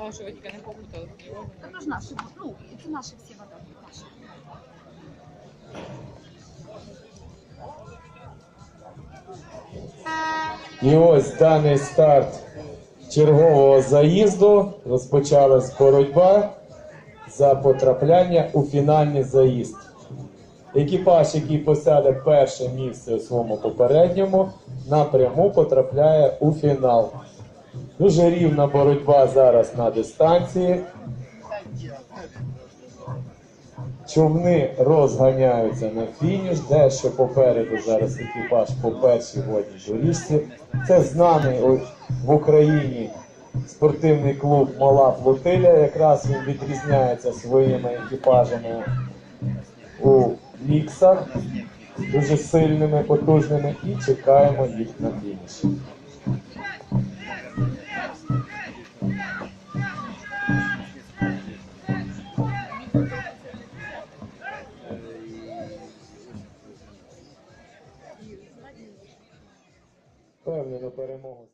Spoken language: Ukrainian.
О, що ви тільки не попутали. Це теж наші, ну, це наші всі вода, наші. І ось даний старт чергового заїзду. Розпочалась боротьба за потрапляння у фінальний заїзд. Екіпаж, який посяде перше місце у своєму попередньому, напряму потрапляє у фінал. Дуже рівна боротьба зараз на дистанції. Човни розганяються на фініш, дещо попереду зараз екіпаж по першій водній доріжці. Це знаний в Україні спортивний клуб Мала Флотиля. Якраз він відрізняється своїми екіпажами у міксах, дуже сильними, потужними, і чекаємо їх на фініші. Впевнено перемогу.